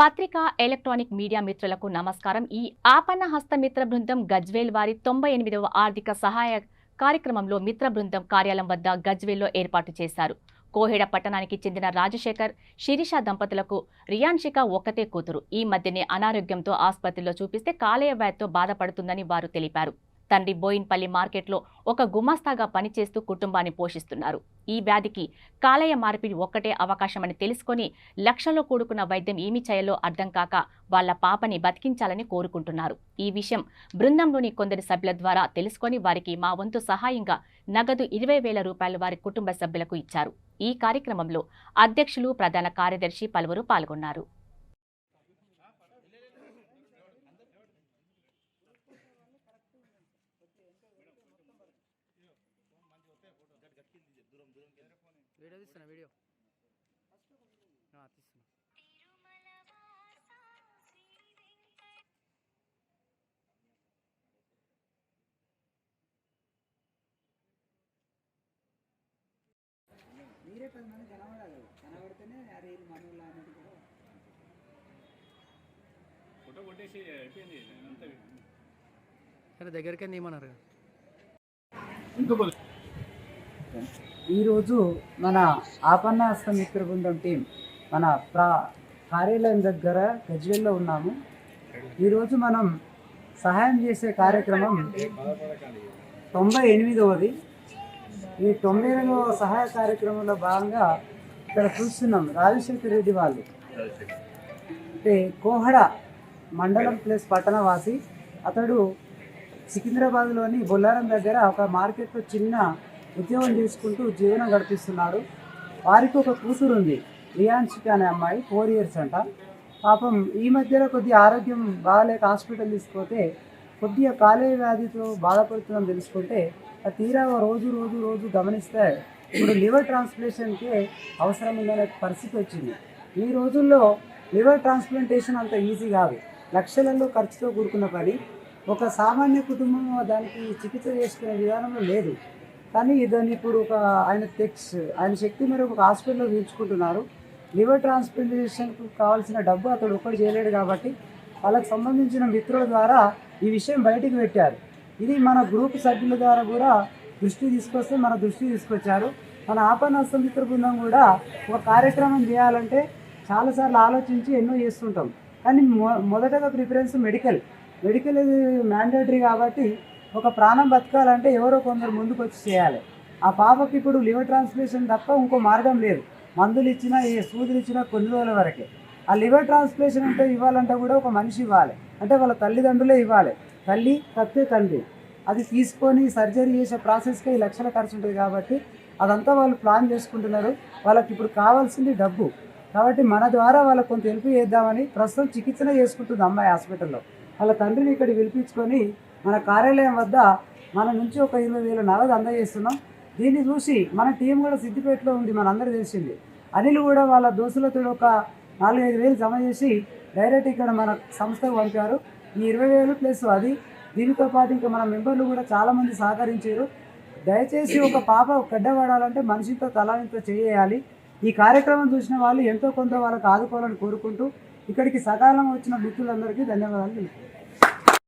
పత్రికా electronic media మిత్రులకు నమస్కారం. ఈ ఆపన్న హస్తమిత్ర బృందం గజ్వేల్ వారి తొంభై ఎనిమిదవ ఆర్థిక సహాయ కార్యక్రమంలో మిత్ర బృందం కార్యాలయం వద్ద గజ్వేల్లో ఏర్పాటు చేశారు. కోహెడ పట్టణానికి చెందిన రాజశేఖర్ శిరీష దంపతులకు రియాన్షిక ఒక్కతే కూతురు. ఈ మధ్యనే అనారోగ్యంతో ఆసుపత్రిలో చూపిస్తే కాలేయ వ్యాధితో బాధపడుతుందని వారు తెలిపారు. తండ్రి బోయిన్పల్లి మార్కెట్లో ఒక గుమాస్తాగా పనిచేస్తూ కుటుంబాన్ని పోషిస్తున్నారు. ఈ వ్యాధికి కాలయ మార్పిడి ఒక్కటే అవకాశమని తెలుసుకొని లక్షల్లో కూడుకున్న వైద్యం ఏమి చేయాలో అర్థం కాక వాళ్ళ పాపని బతికించాలని కోరుకుంటున్నారు. ఈ విషయం బృందంలోని కొందరి సభ్యుల ద్వారా తెలుసుకొని వారికి మా వంతు సహాయంగా నగదు ఇరవై వేల రూపాయలు వారి కుటుంబ సభ్యులకు ఇచ్చారు. ఈ కార్యక్రమంలో అధ్యక్షులు ప్రధాన కార్యదర్శి పలువురు పాల్గొన్నారు. వీడియో తీస్తున్నా వీడియో. తీస్తున్నా. మీరే పది మంది కనబడాలి. కనబడితేనే అరే మనోళ్ళ అనేది కూడా. ఫోటో కొట్టేసి అయిపోయింది అంతా. సరే దగ్గరికి ఏమన్నారు ఇంకో ఈరోజు మన ఆపన్న మిత్ర బృందం టీం మన ప్రా కార్యాలయం దగ్గర గజ్వేల్లో ఉన్నాము. ఈరోజు మనం సహాయం చేసే కార్యక్రమం తొంభై ఎనిమిదవది. ఈ తొంభై ఎనిమిదవ సహాయ కార్యక్రమంలో భాగంగా ఇక్కడ చూస్తున్నాం రాజశేఖర్ రెడ్డి వాళ్ళు. అంటే కోహడ మండలం ప్లస్ పట్టణవాసి. అతడు సికింద్రాబాద్లోని బొల్లారం దగ్గర ఒక మార్కెట్లో చిన్న ఉద్యోగం చేసుకుంటూ జీవనం గడిపిస్తున్నాడు. వారికి ఒక కూతురు ఉంది రియాన్షిక అనే అమ్మాయి ఫోర్ ఇయర్స్ అంట. పాపం ఈ మధ్యలో కొద్దిగా ఆరోగ్యం బాగాలేక హాస్పిటల్ తీసుకుపోతే కొద్దిగా కాలేయ వ్యాధితో బాధపడుతుందని తెలుసుకుంటే ఆ తీరా రోజు రోజు రోజు గమనిస్తే ఇప్పుడు లివర్ ట్రాన్స్ప్లేషన్కి అవసరం ఉందనే పరిస్థితి వచ్చింది. ఈ రోజుల్లో లివర్ ట్రాన్స్ప్లాంటేషన్ అంత ఈజీ కాదు. లక్షలలో ఖర్చుతో కూడుకున్న పని. ఒక సామాన్య కుటుంబం దానికి చికిత్స చేసుకునే విధానంలో లేదు. కానీ దాన్ని ఇప్పుడు ఒక ఆయన తెక్స్ ఆయన శక్తి మేరకు ఒక హాస్పిటల్లో తీర్చుకుంటున్నారు లివర్ ట్రాన్స్ప్లాంటేషన్కు కావాల్సిన డబ్బు అతడు ఒక్కడు చేయలేడు కాబట్టి వాళ్ళకి సంబంధించిన మిత్రుల ద్వారా ఈ విషయం బయటికి పెట్టారు. ఇది మన గ్రూప్ సభ్యుల ద్వారా కూడా దృష్టి తీసుకొస్తే మన దృష్టి తీసుకొచ్చారు. మన ఆపన్నస్త మిత్ర బృందం కూడా ఒక కార్యక్రమం చేయాలంటే చాలాసార్లు ఆలోచించి ఎన్నో చేస్తుంటాం. కానీ మొ- మొదటగా ప్రిఫరెన్స్ మెడికల్. మెడికల్ ఇది మ్యాండేటరీ కాబట్టి ఒక ప్రాణం బతకాలంటే ఎవరో కొందరు ముందుకు వచ్చి చేయాలి. ఆ పాపకి ఇప్పుడు లివర్ ట్రాన్స్ప్లేషన్ తప్ప ఇంకో మార్గం లేదు. మందులు ఇచ్చినా ఏ సూదులు ఇచ్చినా కొన్ని రోజుల వరకే. ఆ లివర్ ట్రాన్స్ప్లేషన్ అంటే ఇవ్వాలంటే కూడా ఒక మనిషి ఇవ్వాలి. అంటే వాళ్ళ తల్లిదండ్రులే ఇవ్వాలి. తల్లి తప్పే తండ్రి. అది తీసుకొని సర్జరీ చేసే ప్రాసెస్కి ఈ లక్షల ఖర్చు ఉంటుంది కాబట్టి అదంతా వాళ్ళు ప్లాన్ చేసుకుంటున్నారు. వాళ్ళకి ఇప్పుడు కావాల్సింది డబ్బు. కాబట్టి మన ద్వారా వాళ్ళకి కొంత హెల్ప్ చేద్దామని ప్రస్తుతం చికిత్సనే చేసుకుంటుంది అమ్మాయి హాస్పిటల్లో. వాళ్ళ తండ్రిని ఇక్కడ పిలిపించుకొని మన కార్యాలయం వద్ద మన నుంచి ఒక ఇరవై వేల నగదు అందజేస్తున్నాం. దీన్ని చూసి మన టీం కూడా సిద్దిపేటలో ఉంది మనందరూ తెలిసింది. అనిల్ కూడా వాళ్ళ దోస్తులతో ఒక నాలుగైదు వేలు జమ చేసి డైరెక్ట్ ఇక్కడ మన సంస్థకు పంపారు. ఈ ఇరవై వేలు ప్లస్ అది. దీనితో పాటు ఇంకా మన మెంబర్లు కూడా చాలామంది సహకరించారు. దయచేసి ఒక పాప గడ్డపడాలంటే మనిషితో తలా ఇంత చేయాలి. ఈ కార్యక్రమం చూసిన వాళ్ళు ఎంతో కొంత వాళ్ళకి ఆదుకోవాలని కోరుకుంటూ ఇక్కడికి సకాలం వచ్చిన మిత్రులందరికీ ధన్యవాదాలు తెలుపుతున్నాను